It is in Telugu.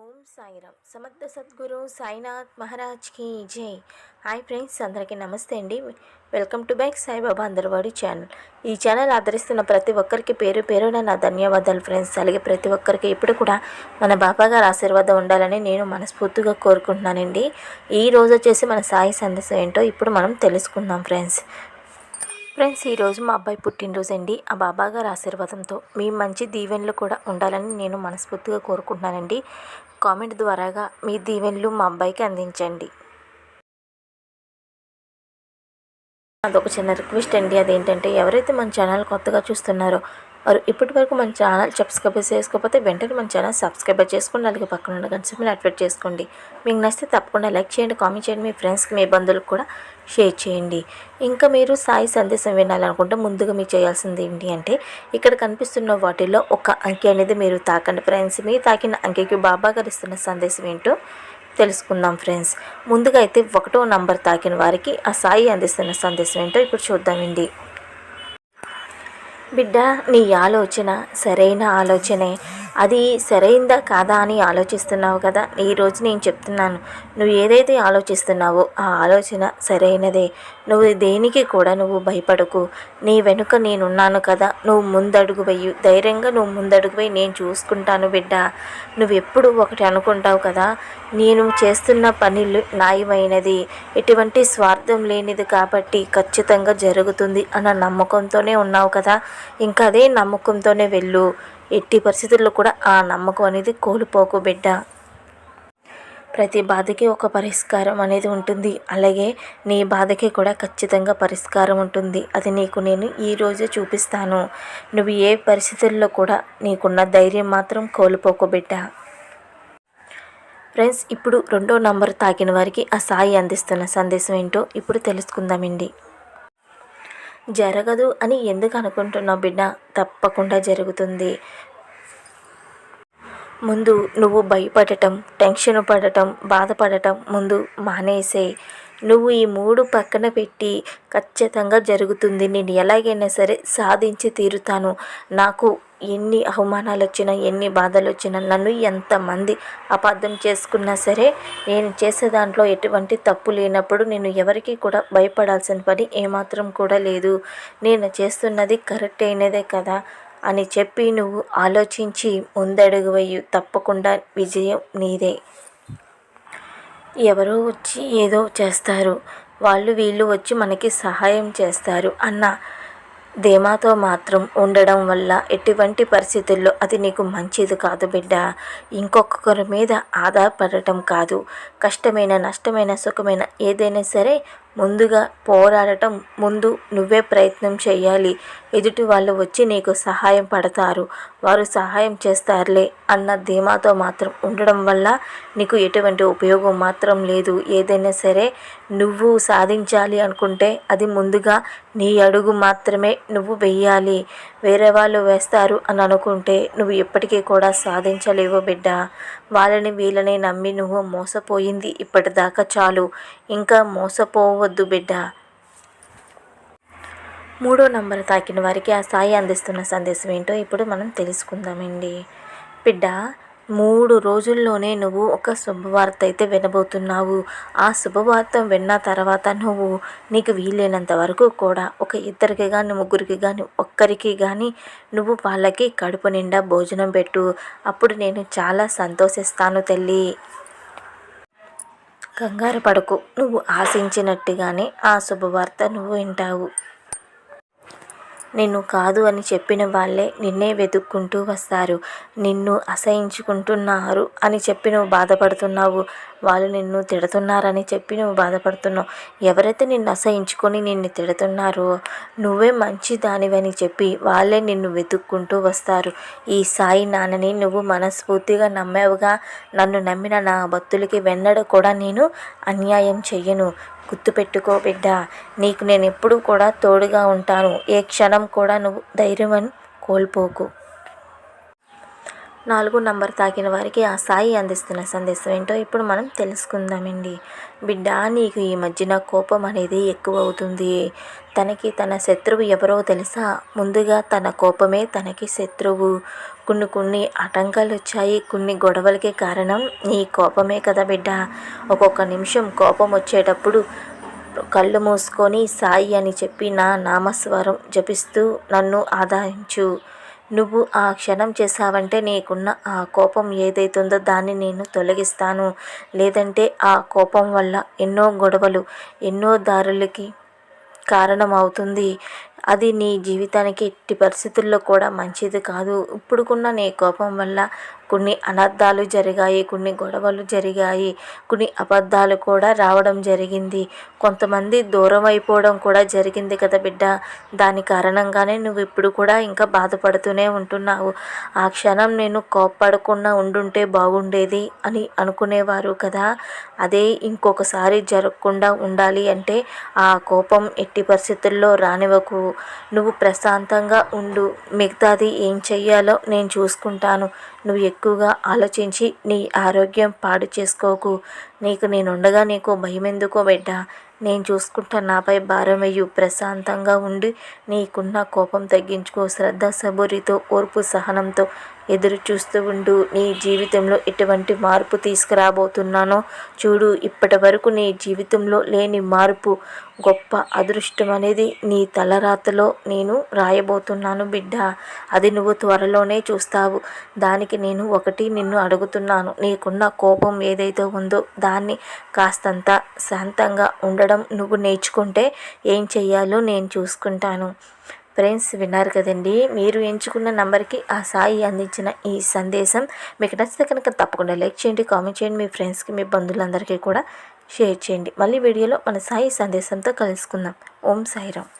ఓం సాయిరామ్. సమర్థ సద్గురు సాయినాథ్ మహారాజ్కి జై. హాయ్ ఫ్రెండ్స్ అందరికీ నమస్తే అండి. వెల్కమ్ టు బ్యాక్ సాయిబాబా అందరివాడి ఛానల్. ఈ ఛానల్ ఆదరిస్తున్న ప్రతి ఒక్కరికి పేరు పేరున నా ధన్యవాదాలు ఫ్రెండ్స్. అలాగే ప్రతి ఒక్కరికి ఇప్పుడు కూడా మన బాబా గారి ఆశీర్వాదం ఉండాలని నేను మనస్ఫూర్తిగా కోరుకుంటున్నానండి. ఈ రోజు వచ్చేసి మన సాయి సందేశం ఏంటో ఇప్పుడు మనం తెలుసుకుందాం ఫ్రెండ్స్. ఫ్రెండ్స్ ఈరోజు మా అబ్బాయి పుట్టినరోజు అండి ఆ బాబా గారి ఆశీర్వాదంతో మీ మంచి దీవెనలు కూడా ఉండాలని నేను మనస్ఫూర్తిగా కోరుకుంటున్నానండి. కామెంట్ ద్వారాగా మీ దీవెనలు మా అబ్బాయికి అందించండి. అదొక చిన్న రిక్వెస్ట్ అండి. అదేంటంటే ఎవరైతే మన ఛానల్ కొత్తగా చూస్తున్నారో వారు ఇప్పటి వరకు మన ఛానల్ సబ్స్క్రైబ్ చేసుకోకపోతే వెంటనే మన ఛానల్ సబ్స్క్రైబ్ చేసుకోండి అలాగే పక్కన ఉన్న గంట యాక్టివేట్ చేసుకోండి. మీకు నచ్చితే తప్పకుండా లైక్ చేయండి కామెంట్ చేయండి మీ ఫ్రెండ్స్కి మీ బంధువులకు కూడా షేర్ చేయండి. ఇంకా మీరు సాయి సందేశం వినాలనుకుంటే ముందుగా మీరు చేయాల్సింది ఏంటి అంటే ఇక్కడ కనిపిస్తున్న వాటిల్లో ఒక అంకె అనేది మీరు తాకండి ఫ్రెండ్స్ మీరు తాకిన అంకెకి బాబా గారు ఇస్తున్న సందేశం ఏంటో తెలుసుకుందాం ఫ్రెండ్స్ ముందుగా అయితే ఒకటో నంబర్ తాకిన వారికి ఆ సాయి అందిస్తున్న సందేశం ఏంటో ఇప్పుడు చూద్దామండి. బిడ్డ నీ ఆలోచన సరైన ఆలోచనే. అది సరైందా కాదా అని ఆలోచిస్తున్నావు కదా? ఈరోజు నేను చెప్తున్నాను. నువ్వు ఏదైతే ఆలోచిస్తున్నావో ఆ ఆలోచన సరైనదే. నువ్వు దేనికి కూడా నువ్వు భయపడకు. నీ వెనుక నేనున్నాను కదా నువ్వు ముందడుగు వెయ్యి ధైర్యంగా నువ్వు ముందడుగు వెయ్యి నేను చూసుకుంటాను బిడ్డ. నువ్వు ఎప్పుడు ఒకటి అనుకుంటావు కదా నేను చేస్తున్న పనులు న్యాయమైనది. ఎటువంటి స్వార్థం లేనిది కాబట్టి ఖచ్చితంగా జరుగుతుంది అన్న నమ్మకంతోనే ఉన్నావు కదా. ఇంకా అదే నమ్మకంతోనే వెళ్ళు. ఎట్టి పరిస్థితుల్లో కూడా ఆ నమ్మకం అనేది కోల్పోకు బిడ్డ. ప్రతి బాధకి ఒక పరిష్కారం అనేది ఉంటుంది. అలాగే నీ బాధకి కూడా ఖచ్చితంగా పరిష్కారం ఉంటుంది. అది నీకు నేను ఈరోజే చూపిస్తాను. నువ్వు ఏ పరిస్థితుల్లో కూడా నీకున్న ధైర్యం మాత్రం కోల్పోకు బిడ్డ. ఫ్రెండ్స్ ఇప్పుడు రెండో నంబర్ తాకిన వారికి ఆ సాయి అందిస్తున్న సందేశం ఏంటో ఇప్పుడు తెలుసుకుందామండి. జరగదు అని ఎందుకు అనుకుంటున్నావు బిడ్డ? తప్పకుండా జరుగుతుంది. ముందు నువ్వు భయపడటం టెన్షన్ పడటం బాధపడటం ముందు మానేసే. నువ్వు ఈ మూడు పక్కన పెట్టి ఖచ్చితంగా జరుగుతుంది. నేను ఎలాగైనా సరే సాధించి తీరుతాను. నాకు ఎన్ని అవమానాలు వచ్చినా ఎన్ని బాధలు వచ్చినా నన్ను ఎంతమంది అపార్థం చేసుకున్నా సరే నేను చేసే దాంట్లో ఎటువంటి తప్పు లేనప్పుడు నేను ఎవరికి కూడా భయపడాల్సిన పని ఏమాత్రం కూడా లేదు. నేను చేస్తున్నది కరెక్ట్ అయినదే కదా అని చెప్పి నువ్వు ఆలోచించి ముందడుగు వేయు తప్పకుండా విజయం నీదే. ఎవరో వచ్చి ఏదో చేస్తారు. వాళ్ళు వీళ్ళు వచ్చి మనకి సహాయం చేస్తారు అన్న ధీమాతో మాత్రం ఉండడం వల్ల ఎటువంటి పరిస్థితుల్లో అది నీకు మంచిది కాదు బిడ్డ. ఇంకొకరి మీద ఆధారపడటం కాదు. కష్టమైన నష్టమైన సుఖమైన ఏదైనా సరే ముందుగా పోరాడటం ముందు నువ్వే ప్రయత్నం చేయాలి ఎదుటి వాళ్ళు వచ్చి నీకు సహాయం పడతారు. వారు సహాయం చేస్తారులే అన్న ధీమాతో మాత్రం ఉండడం వల్ల నీకు ఎటువంటి ఉపయోగం మాత్రం లేదు. ఏదైనా సరే నువ్వు సాధించాలి అనుకుంటే అది ముందుగా నీ అడుగు మాత్రమే నువ్వు వెయ్యాలి వేరే వాళ్ళు వేస్తారు అని అనుకుంటే నువ్వు ఎప్పటికీ కూడా సాధించలేవు బిడ్డ. వాళ్ళని వీళ్ళని నమ్మి నువ్వు మోసపోయింది ఇప్పటిదాకా చాలు. ఇంకా వద్దు బిడ్డ. మూడో నంబర్ తాకిన వారికి ఆ సాయి అందిస్తున్న సందేశం ఏంటో ఇప్పుడు మనం తెలుసుకుందామండి. బిడ్డ మూడు రోజుల్లోనే నువ్వు ఒక శుభవార్త అయితే వినబోతున్నావు. ఆ శుభవార్త విన్న తర్వాత నువ్వు నీకు వీలైనంత వరకు కూడా ఒక ఇద్దరికి కానీ ముగ్గురికి కానీ ఒక్కరికి కానీ నువ్వు వాళ్ళకి కడుపు నిండా భోజనం పెట్టు. అప్పుడు నేను చాలా సంతోషిస్తాను తల్లి. కంగారు పడకు. నువ్వు ఆశించినట్టుగానే ఆ శుభవార్త నువ్వు వింటావు. నిన్ను కాదు అని చెప్పిన వాళ్ళే నిన్నే వెతుక్కుంటూ వస్తారు. నిన్ను అసహించుకుంటున్నారు అని చెప్పి నువ్వు బాధపడుతున్నావు. వాళ్ళు నిన్ను తిడుతున్నారని చెప్పి నువ్వు బాధపడుతున్నావు. ఎవరైతే నిన్ను అసహించుకొని నిన్ను తిడుతున్నారో నువ్వే మంచి దానివని చెప్పి వాళ్ళే నిన్ను వెతుక్కుంటూ వస్తారు. ఈ సాయి నాన్నని నువ్వు మనస్ఫూర్తిగా నమ్మావుగా. నన్ను నమ్మిన నా భక్తులకి వెన్నడ కూడా నేను అన్యాయం చెయ్యను. గుర్తుపెట్టుకో బిడ్డ నీకు నేను ఎప్పుడూ కూడా తోడుగా ఉంటాను. ఏ క్షణం కూడా నువ్వు ధైర్యం కోల్పోకు. నాలుగు నంబర్ తాకిన వారికి ఆ సాయి అందిస్తున్న సందేశం ఏంటో ఇప్పుడు మనం తెలుసుకుందామండి. బిడ్డ నీకు ఈ మధ్యన కోపం అనేది ఎక్కువ అవుతుంది. తనకి తన శత్రువు ఎవరో తెలుసా? ముందుగా తన కోపమే తనకి శత్రువు. కొన్ని కొన్ని ఆటంకాలు వచ్చాయి. కొన్ని గొడవలకి కారణం నీ కోపమే కదా బిడ్డ. ఒక్కొక్క నిమిషం కోపం వచ్చేటప్పుడు కళ్ళు మూసుకొని సాయి అని చెప్పి నా నామస్వరం జపిస్తూ నన్ను ఆదాయించు. నువ్వు ఆ క్షణం చేసావంటే నీకున్న ఆ కోపం ఏదైతుందో దాన్ని నేను తొలగిస్తాను. లేదంటే ఆ కోపం వల్ల ఎన్నో గొడవలు ఎన్నో దారులకి కారణమవుతుంది. అది నీ జీవితానికి ఎట్టి పరిస్థితుల్లో కూడా మంచిది కాదు. ఇప్పుడుకున్న నీ కోపం వల్ల కొన్ని అనర్థాలు జరిగాయి కొన్ని గొడవలు జరిగాయి కొన్ని అబద్ధాలు కూడా రావడం జరిగింది. కొంతమంది దూరం అయిపోవడం కూడా జరిగింది కదా బిడ్డ. దాని కారణంగానే నువ్వు ఇప్పుడు కూడా ఇంకా బాధపడుతూనే ఉంటున్నావు. ఆ క్షణం నేను కోప్పడకుండా ఉండుంటే బాగుండేది అని అనుకునేవారు కదా. అదే ఇంకొకసారి జరగకుండా ఉండాలి అంటే ఆ కోపం ఎట్టి పరిస్థితుల్లో రానివ్వకు. నువ్వు ప్రశాంతంగా ఉండు. మిగతాది ఏం చెయ్యాలో నేను చూసుకుంటాను. నువ్వు ఎక్కువగా ఆలోచించి నీ ఆరోగ్యం పాడు చేసుకోకు. నీకు నేనుండగా నీకు భయం ఎందుకో బిడ్డ. నేను చూసుకుంటా నాపై భారం ప్రశాంతంగా ఉండి. నీకున్న కోపం తగ్గించుకో. శ్రద్ధ సబూరితో ఓర్పు సహనంతో ఎదురు చూస్తూ ఉండు. నీ జీవితంలో ఎటువంటి మార్పు తీసుకురాబోతున్నానో చూడు. ఇప్పటి వరకు నీ జీవితంలో లేని మార్పు గొప్ప అదృష్టం అనేది నీ తలరాతలో నేను రాయబోతున్నాను బిడ్డ. అది నువ్వు త్వరలోనే చూస్తావు. దానికి నేను ఒకటి నిన్ను అడుగుతున్నాను. నీకున్న కోపం ఏదైతే ఉందో దాన్ని కాస్తంత శాంతంగా ఉండ ఉండడం నువ్వు నేర్చుకుంటే ఏం చెయ్యాలో నేను చూసుకుంటాను. ఫ్రెండ్స్ విన్నారు కదండి? మీరు ఎంచుకున్న నంబర్కి ఆ సాయి అందించిన ఈ సందేశం మీకు నచ్చితే కనుక తప్పకుండా లైక్ చేయండి కామెంట్ చేయండి మీ ఫ్రెండ్స్కి మీ బంధువులందరికీ కూడా షేర్ చేయండి. మళ్ళీ వీడియోలో మన సాయి సందేశంతో కలుసుకుందాం. ఓం సాయిరామ్.